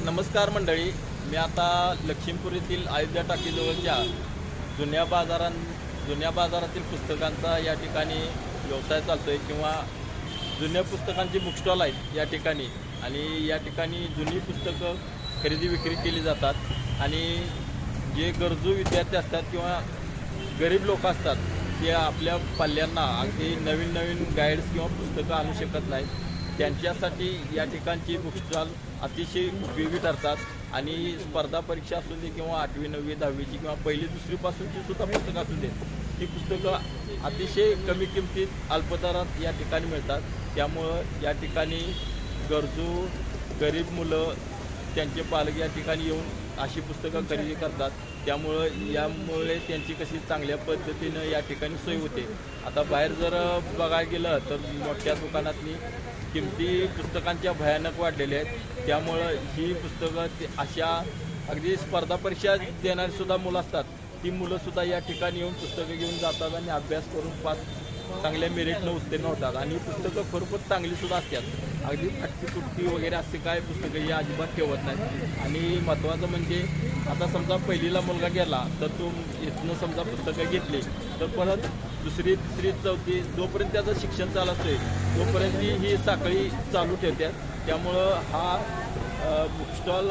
नमस्कार मंडळी मी आता लखीमपूर येथील अयोध्या टाकीजवळच्या जुन्या बाजारां जुन्या बाजारातील पुस्तकांचा या ठिकाणी व्यवसाय चालतो आहे किंवा जुन्या पुस्तकांचे बुकस्टॉल आहेत या ठिकाणी. आणि या ठिकाणी जुनी पुस्तकं खरेदी विक्री केली जातात. आणि जे गरजू विद्यार्थी असतात किंवा गरीब लोक असतात ते आपल्या पाल्यांना अगदी नवीन नवीन गाईड्स किंवा पुस्तकं आणू शकत नाहीत. त्यांच्यासाठी या ठिकाणची बुकस्टॉल अतिशय उपयोगी ठरतात. आणि स्पर्धा परीक्षा असू दे किंवा आठवी नववी दहावीची किंवा पहिली दुसरीपासूनची सुद्धा पुस्तकं असू देत ती पुस्तकं अतिशय कमी किमतीत अल्पदरात या ठिकाणी मिळतात. त्यामुळं या ठिकाणी गरजू गरीब मुलं त्यांचे पालक या ठिकाणी येऊन अशी पुस्तकं खरेदी करतात. त्यामुळं यामुळे त्यांची कशी चांगल्या पद्धतीनं या ठिकाणी सोय होते. आता बाहेर जर बघायला गेलं तर मोठ्या दुकानातनी किमती पुस्तकांच्या भयानक वाढलेल्या आहेत. त्यामुळं ही पुस्तकं अशा अगदी स्पर्धा परीक्षा देणारी सुद्धा मुलं असतात. ती मुलंसुद्धा या ठिकाणी येऊन पुस्तकं घेऊन जातात आणि अभ्यास करून पास चांगल्या मेरिटनं उत्तीर्ण होतात. आणि पुस्तकं खरोखर चांगली सुद्धा असतात. अगदी फाटकी तुटकी वगैरे असते काय पुस्तकं ही अजिबात ठेवत नाहीत. आणि महत्त्वाचं म्हणजे आता समजा पहिलीला मुलगा गेला तर तो इथनं समजा पुस्तकं घेतली तर परत दुसरी तिसरी चौथी जोपर्यंत त्याचं शिक्षण चालू असते तोपर्यंत ही ही साखळी चालू ठेवतात. त्यामुळं हा बुकस्टॉल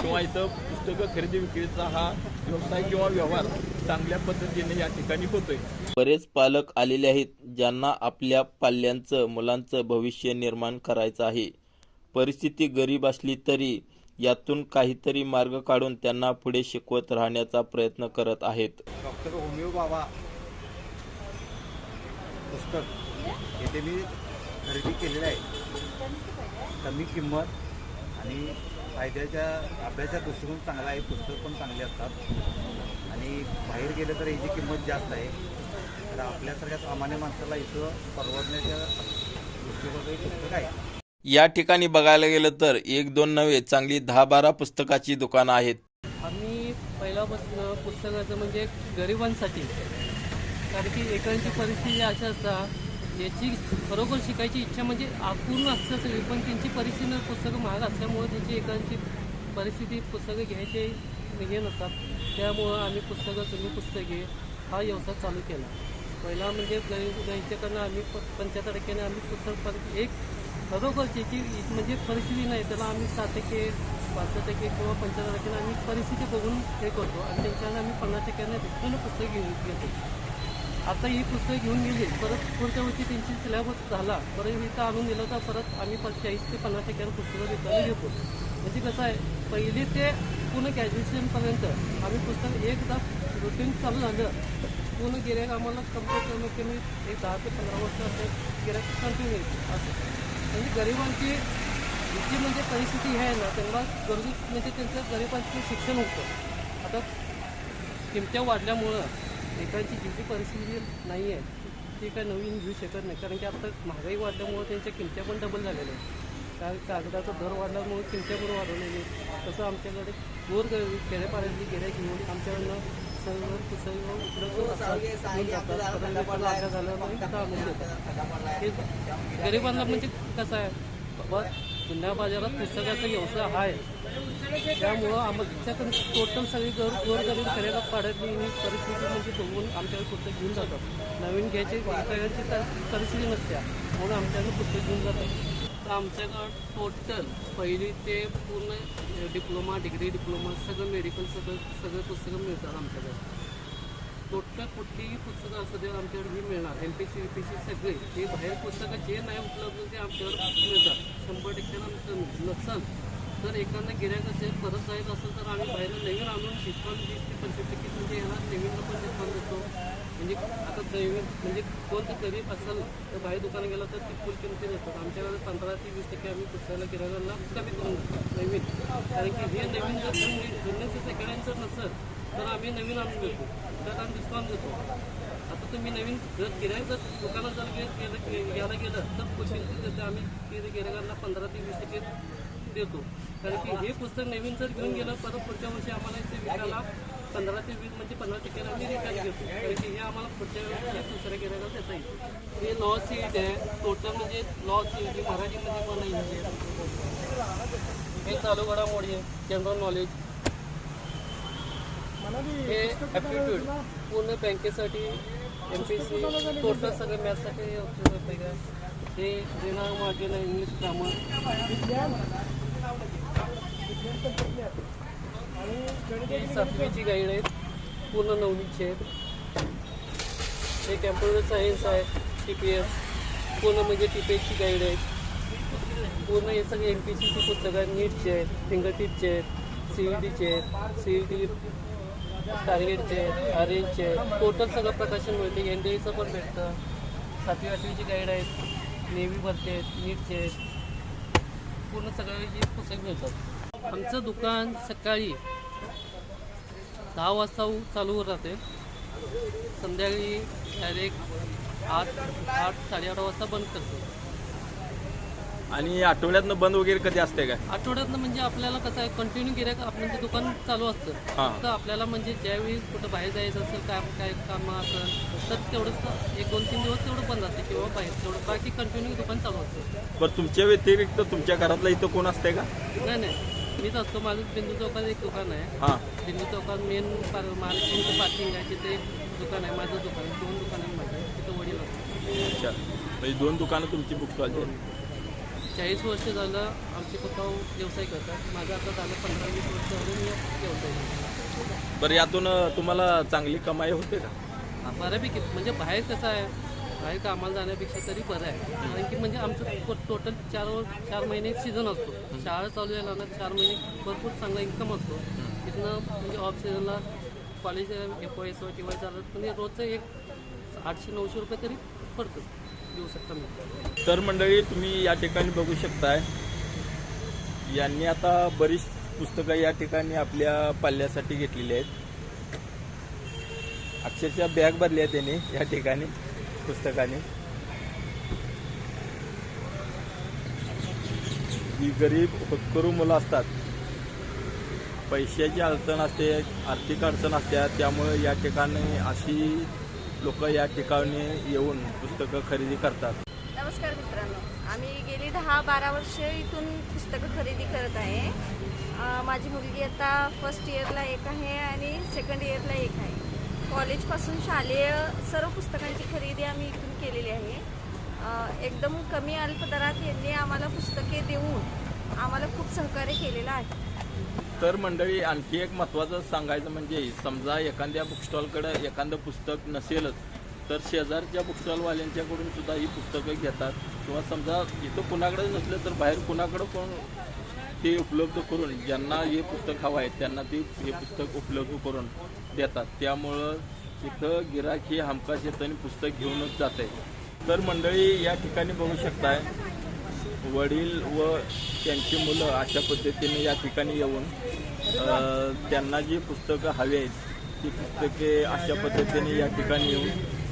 किंवा इथं पुस्तकं खरेदी विक्रीचा हा व्यवसाय किंवा व्यवहार चांगल्या पद्धतीने या ठिकाणी होतोय. बरेच पालक आलेले आहेत ज्यांना आपल्या पाल्यांचं मुलांचं भविष्य निर्माण करायचं आहे. परिस्थिती गरीब असली तरी यातून काहीतरी मार्ग काढून त्यांना पुढे शिकवत राहण्याचा प्रयत्न करत आहेत. डॉक्टर होमिओ बाबा पुस्तक येथे मी खरेदी केलेलं आहे. कमी किंमत आणि फायद्याच्या अभ्यासाच्या दृष्टिकोन चांगला आहे पुस्तक पण चांगले असतात. आणि बाहेर गेलं तर याची किंमत जास्त आहे. तर आपल्यासारख्या सामान्य माणसाला इथं परवडण्याच्या दृष्टिकोनाचं पुस्तक आहे. या ठिकाणी बघायला गेलं तर एक दोन नव्हे चांगली दहा बारा पुस्तकाची दुकानं आहेत. आम्ही पहिल्यापासून पुस्तकाचं म्हणजे गरिबांसाठी कारण की एकांची परिस्थिती अशी असतात याची खरोखर शिकायची इच्छा म्हणजे अपूर्ण असतं सगळी पण त्यांची परिस्थिती पुस्तकं महाग असल्यामुळे त्यांची एकांची परिस्थिती पुस्तकं घ्यायचे हे नसतात. त्यामुळं आम्ही पुस्तकं जुनी पुस्तके हा व्यवसाय चालू केला. पहिला म्हणजे गणितकडनं आम्ही प पंच्याहत्तर टक्क्याने आम्ही पुस्तक पर- एक खरोखर त्याची म्हणजे परिस्थिती नाही त्याला आम्ही सात टक्के पाच टक्के किंवा पंच्याहत्तर टक्क्याने आम्ही परिस्थिती बघून हे करतो. आणि त्यांच्यानं आम्ही पन्नास टक्क्याने रिटर्न पुस्तक घेऊन घेतो. आता ही पुस्तक घेऊन गेली. परत पुढच्या वर्षी त्यांची सिलेबस झाला. परत इथं आणून दिलं तर परत आम्ही चाळीस ते पन्नास टक्क्यावर पुस्तकं रिटर्न घेतो. म्हणजे कसं आहे पहिली ते पूर्ण ग्रॅज्युएशनपर्यंत आम्ही पुस्तक एकदा रुटीन चालू झालं. पूर्ण गिरायक आम्हाला कमीत कमी कमी एक दहा ते पंधरा वर्ष असं गिरायक कंटिन्यू येते असं. म्हणजे गरिबांची जी म्हणजे परिस्थिती आहे ना तेव्हा गरजू म्हणजे त्यांचं गरिबांचं शिक्षण होतं. आता किमत्या वाढल्यामुळं एकाची जी जी परिस्थिती नाही आहे ती काय नवीन घेऊ शकत नाही. कारण की आता महागाई वाढल्यामुळं त्यांच्या किमत्या पण डबल झालेल्या आहेत. कारण कागदाचा दर वाढल्यामुळे किमत्या पण वाढवलेली तसं आमच्याकडे गोर खेड्यापाड्यातली गिऱ्हाईक घेऊन आमच्याकडनं सर्व पुस्तकं उपलब्ध असतात. घेऊन जातात. परत पेपर लागला झाल्यामुळे तिथं आणून देतात हे गरिबांना म्हणजे कसं आहे? बाबा जुन्या बाजारात पुस्तकाचा व्यवसाय आहे. त्यामुळं आमच्याकडे टोटल सगळी गर गोरगरीब खेड्याला पाड्यातली ही परिस्थिती म्हणजे बघून आमच्याकडे पुस्तक घेऊन जातात. नवीन घ्यायची विकायची तर परिस्थिती नसत्या म्हणून आमच्याकडे पुस्तक घेऊन जातात. तर आमच्याकडं टोटल पहिली ते पूर्ण डिप्लोमा डिग्री डिप्लोमा सगळं मेडिकल सगळं सगळं पुस्तकं मिळतात आमच्याकडे. कुठल्या कुठलीही पुस्तकं असू दे आमच्याकडे ही मिळणार. M P C U P C सगळे. हे बाहेर पुस्तकं जे नाही उपलब्ध ते आमच्याकडे मिळतात. शंभर टक्क्यानं नसल तर एखादा गिऱ्हाईक असेल परत जायचं असेल तर आम्ही बाहेर नवीन आणून डिस्काउंट वीस ते पंचवीस टक्के म्हणजे येणार नवीनला पण डिस्काउंट देतो. म्हणजे आता नवीन म्हणजे कोणतं गरीब असेल तर बाहेर दुकानात गेला तर ती फुल किमती देतात. आमच्याकडे पंधरा ते वीस टक्के आम्ही पुस्तकाला गिऱ्हाईकांना कमी करून देतो नवीन. कारण की हे नवीन जर जुने जुन्याचं सेकंड हँड जर नसेल तर आम्ही नवीन आणून देतो. त्यात आम्ही डिस्काउंट देतो. आता तुम्ही नवीन जर गिरायक जर दुकानात जर गेलं- घ्यायला गेलं तर पुस्तक तिथे आम्ही तिथे गिरायकांना पंधरा ते वीस टक्के देतो. कारण की हे पुस्तक नवीन जर घेऊन गेलं परत पुढच्या वर्षी आम्हाला इथे विकायला पंधरा ते वीस म्हणजे पंधरा टक्के आम्ही रिटर्न घेतो. कारण की हे आम्हाला पुढच्या वेळेस दुसऱ्या गिरायकाला देता येईल. हे लॉ सीट आहे. टोटल म्हणजे लॉ सीट मराठीमध्ये पण नाही हे चालू घडामोडी आहे जनरल नॉलेज हे ॲप्टिट्यूड पूर्ण बँकेसाठी एम पी सी टोटल सगळं मॅथसाठी हे मागेल इंग्लिश ग्रामर ही सातवीची गाईड आहेत. पूर्ण नवनीची आहेत. हे कॅम्प्युटर सायन्स आहे टी पी एस पूर्ण म्हणजे टी पी एसची गाईड पूर्ण हे सगळे एम पी सीची पुस्तकं नीटचे आहेत फिंगर टिपचे आहेत सी ई टीचे आहेत सी ई टी टार्गेटचे आहेत आहेत टोटल सगळं प्रकाशन मिळते. एन डी एचं पण भेटतं. सातवी आठवीची गाईड आहेत. नेव्ही भरते आहेत नीटचे आहेत. पूर्ण सगळ्याची पुस्तक मिळतात. आमचं दुकान सकाळी दहा वाजता चालू राहते. संध्याकाळी डायरेक्ट आठ आठ साडेआठ वाजता बंद करतो. आणि आठवड्यातनं बंद वगैरे कधी असते काय? आठवड्यातनं म्हणजे आपल्याला कसं आहे कंटिन्यू गिरायक आपलं ते दुकान चालू असतं. हां. फक्त आपल्याला म्हणजे ज्यावेळी कुठं बाहेर जायचं असेल काय काय कामं असेल तर तेवढं एक दोन तीन दिवस तेवढं बंद असते किंवा बाहेर तेवढं. बाकी कंटिन्यू दुकान चालू असतं. बरं तुमच्या व्यतिरिक्त तुमच्या घरातलं इथं कोण असते का? नाही नाही. मीच असतो. माझं बिंदू चौकात एक दुकान आहे. हां. बिंदू चौकात मेन महालक्ष्मीचं पार्किंग आहे. तिथे एक दुकान आहे. माझं दुकान दोन दुकान आहे माझं तिथं वडील असतो अच्छा. म्हणजे दोन दुकानं तुमची बुक आहेत. चाळीस वर्ष झालं आमचे पप्पा व्यवसाय करतात. माझं आता झालं पंधरा वीस वर्ष झालं मी व्यवसाय करतो. बरं यातून तुम्हाला चांगली कमाई होते का? हा, बऱ्यापैकी. म्हणजे बाहेर कसं आहे बाहेर कामाला जाण्यापेक्षा तरी बरं आहे. कारण की म्हणजे आमचं टोटल चार वर- चार महिने सीझन असतो. शाळा चालू झाला ना चार महिने भरपूर चांगला इन्कम असतो. तिथनं म्हणजे ऑफ सीझनला कॉलेज एफ एस किंवा झालं म्हणजे रोजचं एक आठशे नऊशे रुपये तरी पडतं. तर मंडळी तुम्ही या ठिकाणी बघू शकताय. यांनी आता बरीच पुस्तकं या ठिकाणी आपल्या पाल्यासाठी घेतलेली आहेत. अक्षरशः बॅग भरली आहे त्यांनी या ठिकाणी पुस्तकाने. ही गरीब होतकरू मुलं असतात. पैशाची अडचण असते आर्थिक अडचण असते त्यामुळे या ठिकाणी अशी लोक या ठिकाणी येऊन पुस्तकं खरेदी करतात. नमस्कार मित्रांनो आम्ही गेली दहा बारा वर्ष इथून पुस्तकं खरेदी करत आहे. माझी मुलगी आता फर्स्ट इयरला एक आहे आणि सेकंड इयरला एक आहे. कॉलेजपासून शालेय सर्व पुस्तकांची खरेदी आम्ही इथून केलेली आहे. एकदम कमी अल्प दरात यांनी आम्हाला पुस्तके देऊन आम्हाला खूप सहकार्य केलेलं आहे. तर मंडळी आणखी एक महत्त्वाचं सांगायचं म्हणजे समजा एखाद्या बुकस्टॉलकडं एखादं पुस्तक नसेलच तर शेजारच्या बुकस्टॉलवाल्यांच्याकडून सुद्धा ही पुस्तकं घेतात. किंवा समजा इथं कुणाकडे नसलं तर बाहेर कुणाकडं पण ते उपलब्ध करून ज्यांना हे पुस्तक हवं आहे त्यांना ते हे पुस्तक उपलब्ध करून देतात. त्यामुळं इथं गिराक हे हमखास येतं आणि पुस्तक घेऊनच जात आहे तर मंडळी या ठिकाणी बघू शकताय वडील व त्यांची मुलं अशा पद्धतीने या ठिकाणी येऊन त्यांना जी पुस्तकं हवी आहेत ती पुस्तके अशा पद्धतीने या ठिकाणी येऊन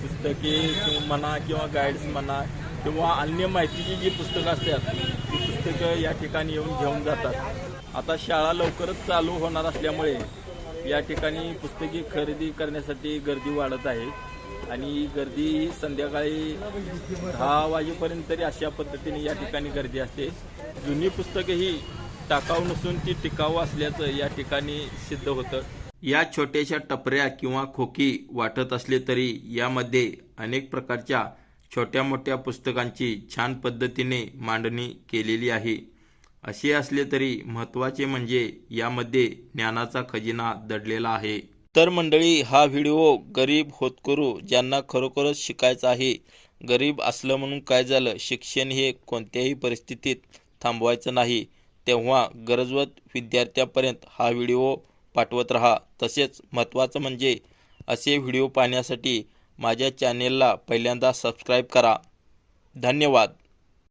पुस्तके म्हणा किंवा गाईड्स म्हणा किंवा अन्य माहितीची जी पुस्तकं असतात ती पुस्तकं या ठिकाणी येऊन घेऊन जातात. आता शाळा लवकरच चालू होणार असल्यामुळे या ठिकाणी पुस्तके खरेदी करण्यासाठी गर्दी वाढत आहे. आणि गर्दी ही संध्याकाळी दहा वाजेपर्यंत तरी अशा पद्धतीने या ठिकाणी गर्दी असते. जुनी पुस्तके ही टाकाऊ नसून ती टिकाऊ असल्याचं या ठिकाणी सिद्ध होतं. या छोट्याशा टपऱ्या किंवा खोकी वाटत असले तरी यामध्ये अनेक प्रकारच्या छोट्या मोठ्या पुस्तकांची छान पद्धतीने मांडणी केलेली आहे. असे असले तरी महत्त्वाचे म्हणजे यामध्ये ज्ञानाचा खजिना दडलेला आहे. तर मंडळी हा व्हिडिओ गरीब होतकरू ज्यांना खरोखरच शिकायचं आहे. गरीब असलं म्हणून काय झालं? शिक्षण हे कोणत्याही परिस्थितीत थांबवायचं नाही. तेव्हा गरजवत विद्यार्थ्यापर्यंत हा व्हिडिओ पाठवत राहा. तसेच महत्त्वाचं म्हणजे असे व्हिडिओ पाहण्यासाठी माझ्या चॅनेलला पहिल्यांदा सबस्क्राईब करा. धन्यवाद.